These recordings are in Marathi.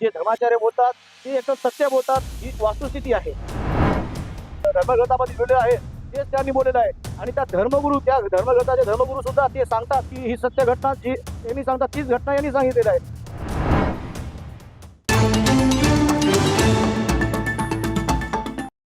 जे धर्माचार्य बोलतात ते एकदम सत्य बोलतात ही वास्तुस्थिती आहे. धर्मग्रंथामध्ये लिहिलेलं आहे तेच त्यांनी बोललेलं आहे. आणि त्या धर्मगुरू त्या धर्मग्रंथाचे धर्मगुरू सुद्धा ते सांगतात की ही सत्य घटना जी त्यांनी सांगतात तीच घटना यांनी सांगितलेली आहे.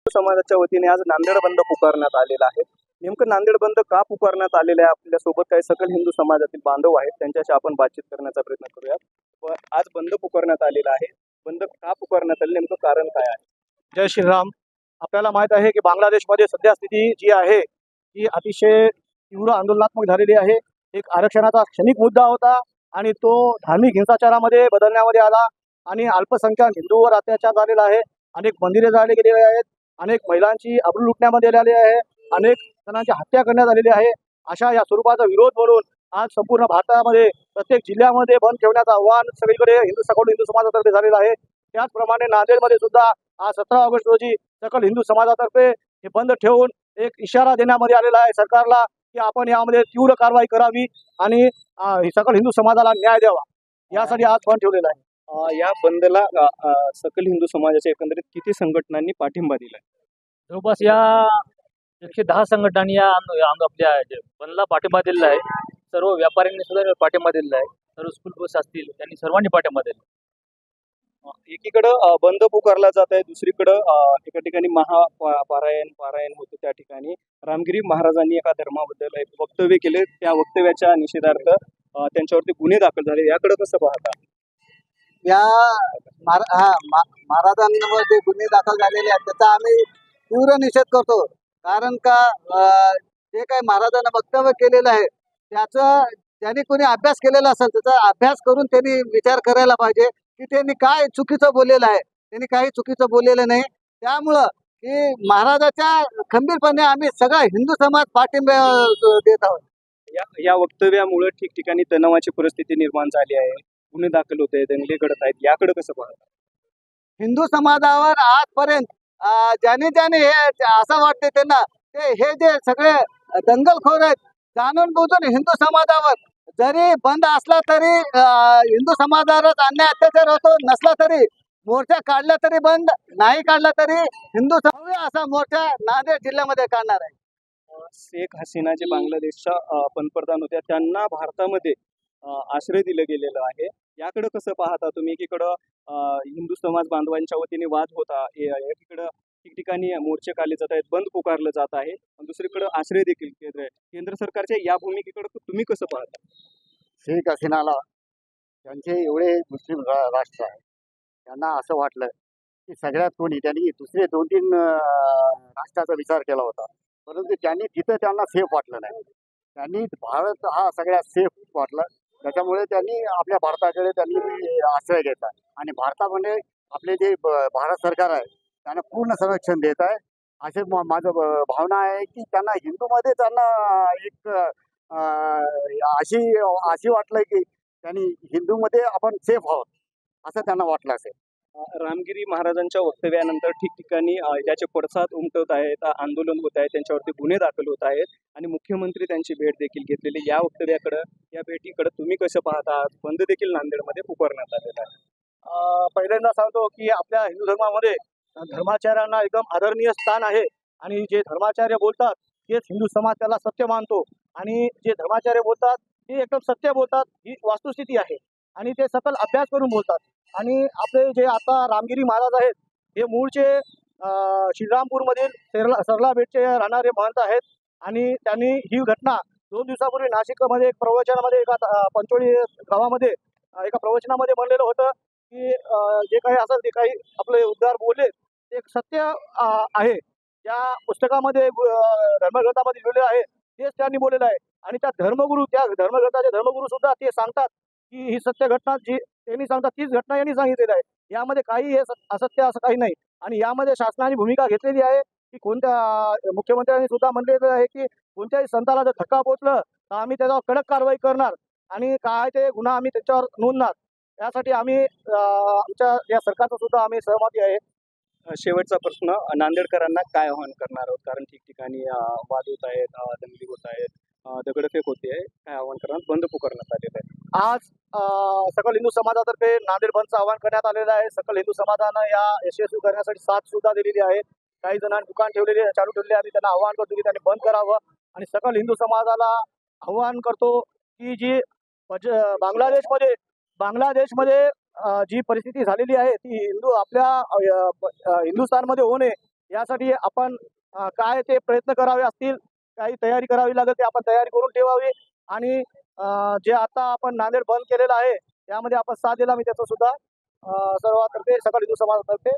समाजाच्या वतीने आज नांदेड बंद पुकारण्यात आलेला आहे. नेमकं नांदेड बंद का पुकारण्यात आलेलं आहे? आपल्यासोबत काही सकल हिंदू समाजातील बांधव आहेत त्यांच्याशी आपण बातचीत करण्याचा प्रयत्न करूयात. व आज बंद पुकारण्यात आलेला आहे. बंद का पुकारण्यात आले नेमकं कारण काय आहे? जय श्रीराम. आपल्याला माहीत आहे की बांगलादेशमध्ये सध्या स्थिती जी आहे ती अतिशय तीव्र आंदोलनात्मक झालेली आहे. एक आरक्षणाचा क्षणिक मुद्दा होता आणि तो धार्मिक हिंसाचारामध्ये बदलण्यामध्ये आला आणि अल्पसंख्याक हिंदूवर अत्याचार झालेला आहे. अनेक मंदिरे जाळली गेलेली आहेत. अनेक महिलांची अब्रू लुटण्यामध्ये आलेली आहे. अनेक जणांची हत्या करण्यात आलेली आहे. अशा या स्वरूपाचा विरोध म्हणून आज संपूर्ण भारतामध्ये प्रत्येक जिल्ह्यामध्ये बंद ठेवण्याचं आव्हान सगळीकडे हिंदू सकल हिंदू समाजातर्फे झालेलं आहे. त्याचप्रमाणे नांदेडमध्ये सुद्धा आज सतरा ऑगस्ट रोजी सकल हिंदू समाजातर्फे हे बंद ठेवून एक इशारा देण्यामध्ये आलेला आहे सरकारला की आपण यामध्ये तीव्र कारवाई करावी आणि हे सकल हिंदू समाजाला न्याय द्यावा. यासाठी आज बंद ठेवलेला आहे. या बंदला सकल हिंदू समाजाच्या एकंदरीत किती संघटनांनी पाठिंबा दिलाय? जवळपास या एकशे दहा संघटनांनी या आपल्या बंदला पाठिंबा दिलेला आहे. सर्व व्यापाऱ्यांनी सुद्धा पाठिंबा दिलेला आहे. सर्व स्कूल बस असतील त्यांनी सर्वांनी पाठिंबा दिला एकीकडं बंद पुकारला जात आहे दुसरीकडं एका ठिकाणी महा पारायण पारायण होतं त्या ठिकाणी. रामगिरी महाराजांनी एका धर्माबद्दल एक वक्तव्य केले. त्या वक्तव्याच्या निषेधार्थ त्यांच्यावरती गुन्हे दाखल झाले. याकडे कसं पाहता? या महारा हा गुन्हे दाखल झालेले आहेत. त्याचा आम्ही तीव्र निषेध करतो. कारण का जे काही महाराजांना वक्तव्य केलेलं आहे त्याचं ज्यांनी कोणी अभ्यास केलेला असेल त्याचा अभ्यास करून त्यांनी विचार करायला पाहिजे की त्यांनी काय चुकीचं बोललेलं आहे. त्यांनी काही चुकीचं बोललेलं नाही. त्यामुळं की महाराजाच्या खंबीरपणे आम्ही सगळा हिंदू समाज पाठिंबा देत आहोत. या या वक्तव्यामुळे ठिकठिकाणी तणावाची परिस्थिती निर्माण झाली आहे. गुन्हे दाखल होत दंगले घडत आहेत. याकडे कसं पाहता? हिंदू समाजावर आजपर्यंत ज्याने ज्याने हे असं वाटते त्यांना ते हे जे सगळे दंगलखोर आहेत जाणून बुजून हिंदू समाजावर जरी बंद असला तरी हिंदू समाजावरच अन्याय अत्याचार होतो नसला तरी मोर्चा काढला तरी बंद नाही काढला तरी हिंदू समाज असा मोर्चा नांदेड जिल्ह्यामध्ये काढणार आहे. शेख हसीना जे बांगलादेशच्या पंतप्रधान होत्या त्यांना भारतामध्ये आश्रय दिलं गेलेलं आहे. याकडे कसं पाहता तुम्ही? एकीकडं हिंदू समाज बांधवांच्या वतीने वाद होता ए- एकीकडं ठिकठिकाणी मोर्चे काढले जात आहेत बंद पुकारलं जात आहे. आणि दुसरीकडं आश्रय देखील केंद्र केंद्र सरकारच्या या भूमिकेकडे तुम्ही कसं पाहता? शेख हसीनाला त्यांचे एवढे मुस्लिम रा- राष्ट्र आहे त्यांना असं वाटलं की सगळ्यात कोणी त्यांनी दुसरे दोन तीन राष्ट्राचा विचार केला होता. परंतु त्यांनी तिथं त्यांना सेफ वाटलं नाही. त्यांनी भारत हा सगळ्यात सेफ वाटला. त्याच्यामुळे त्यांनी आपल्या भारताकडे त्यांनी आश्रय घेतला आणि भारतामध्ये म्हणजे आपले जे भारत सरकार आहे त्यांना पूर्ण संरक्षण देत आहे. असे माझं भावना आहे की त्यांना हिंदूमध्ये त्यांना एक अशी अशी वाटलं की त्यांनी हिंदूमध्ये आपण सेफ आहोत असं त्यांना वाटलं असेल. रामगिरी महाराजांच्या वक्तव्यानंतर ठिकठिकाणी याचे पडसाद उमटवत आहेत आंदोलन होत आहे त्यांच्यावरती गुन्हे दाखल होत आहेत आणि मुख्यमंत्री त्यांची भेट देखील घेतलेली या वक्तव्याकडे या भेटीकडे तुम्ही कसं पाहता बंद देखील नांदेडमध्ये पुकारण्यात आलेला आहे. पहिल्यांदा सांगतो की आपल्या हिंदू धर्मामध्ये धर्माचार्यांना एकदम आदरणीय स्थान आहे आणि जे धर्माचार्य बोलतात तेच हिंदू समाज त्याला सत्य मानतो आणि जे धर्माचार्य बोलतात ते एकदम सत्य बोलतात ही वास्तुस्थिती आहे आणि ते सकल अभ्यास करून बोलतात. आणि आपले जे आता रामगिरी महाराज आहेत हे मूळचे श्रीरामपूरमधील सरला सरला बेटचे राहणारे महंत आहेत. आणि त्यांनी ही घटना दोन दिवसापूर्वी नाशिकमध्ये एक प्रवचनामध्ये एका पंचोळी गावामध्ये एका प्रवचनामध्ये म्हणलेलं होतं की जे काही असं जे काही आपले उद्गार बोलले ते एक सत्य आहे. या पुस्तकामध्ये धर्मग्रंथामध्ये लिहिलेलं आहे तेच त्यांनी बोललेलं आहे. आणि त्या धर्मगुरू त्या धर्मग्रंथाचे धर्मगुरू सुद्धा ते सांगतात की ही सत्य घटना जी त्यांनी सांगतात तीच घटना यांनी सांगितलेली आहे. यामध्ये काही हे असत्य असं काही नाही. आणि यामध्ये शासनाने भूमिका घेतलेली आहे की कोणत्या मुख्यमंत्र्यांनी सुद्धा म्हणलेलं आहे की कोणत्याही संताला जर धक्का पोचलं तर आम्ही त्याच्यावर कडक कारवाई करणार आणि काय ते गुन्हा आम्ही त्याच्यावर नोंदणार. यासाठी आम्ही आमच्या या सरकारचं सुद्धा आम्ही सहमती आहे. शेवटचा प्रश्न नांदेडकरांना काय आव्हान करणार आहोत? कारण ठिकठिकाणी वाद होत आहेत दंगली होत आहेत. दगडफेक होते काय आवाहन करण्यात बंद पुकारण्यात आलेलं आहे. आज सकल हिंदू समाजातर्फे नांदेड बंदचं आवाहन करण्यात आलेलं आहे. सकल हिंदू समाजानं या यशस्वी करण्यासाठी साथ सुद्धा दिलेली आहे. काही जणांनी दुकान ठेवलेले चालू ठेवले आणि त्यांना आवाहन करतो की त्यांनी बंद करावं. आणि सकल हिंदू समाजाला आवाहन करतो की जी बांगलादेशमध्ये बांगलादेशमध्ये जी परिस्थिती झालेली आहे ती हिंदू आपल्या हिंदुस्थानमध्ये होऊ नये. यासाठी आपण काय ते प्रयत्न करावे असतील काही तयारी करावी लागेल ते आपण तयारी करून ठेवावी. आणि जे आता आपण नांदेड बंद केलेलं आहे त्यामध्ये आपण साथ दिला मी त्याचा सुद्धा. सर्वातर्फे सकल हिंदू समाजातर्फे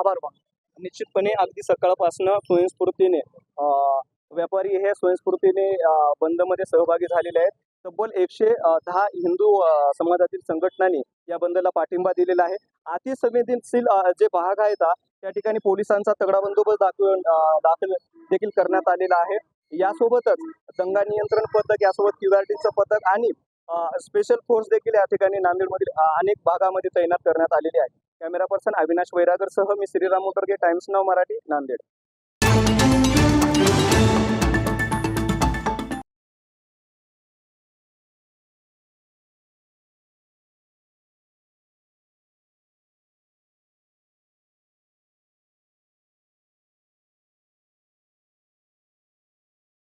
आभार मानतो. निश्चितपणे अगदी सकाळपासनं स्वयंस्फूर्तीने व्यापारी हे स्वयंस्फूर्तीने बंदमध्ये सहभागी झालेले आहेत. तब्बल एकशे दहा हिंदू समाजातील संघटनांनी या बंदला पाठिंबा दिलेला आहे. अति संवेदनशील जे भाग आहेत त्या ठिकाणी पोलिसांचा तगडा बंदोबस्त दाखवून दाखल देखील करण्यात आलेला आहे. यासोबतच दंगा नियंत्रण पथक यासोबत क्यूआरटीचं पथक आणि स्पेशल फोर्स देखील या ठिकाणी नांदेडमधील अनेक भागामध्ये तैनात करण्यात आलेले आहे. कॅमेरा पर्सन अविनाश वैरागरसह मी श्रीराम मोटरगे टाइम्स नाव मराठी नांदेड.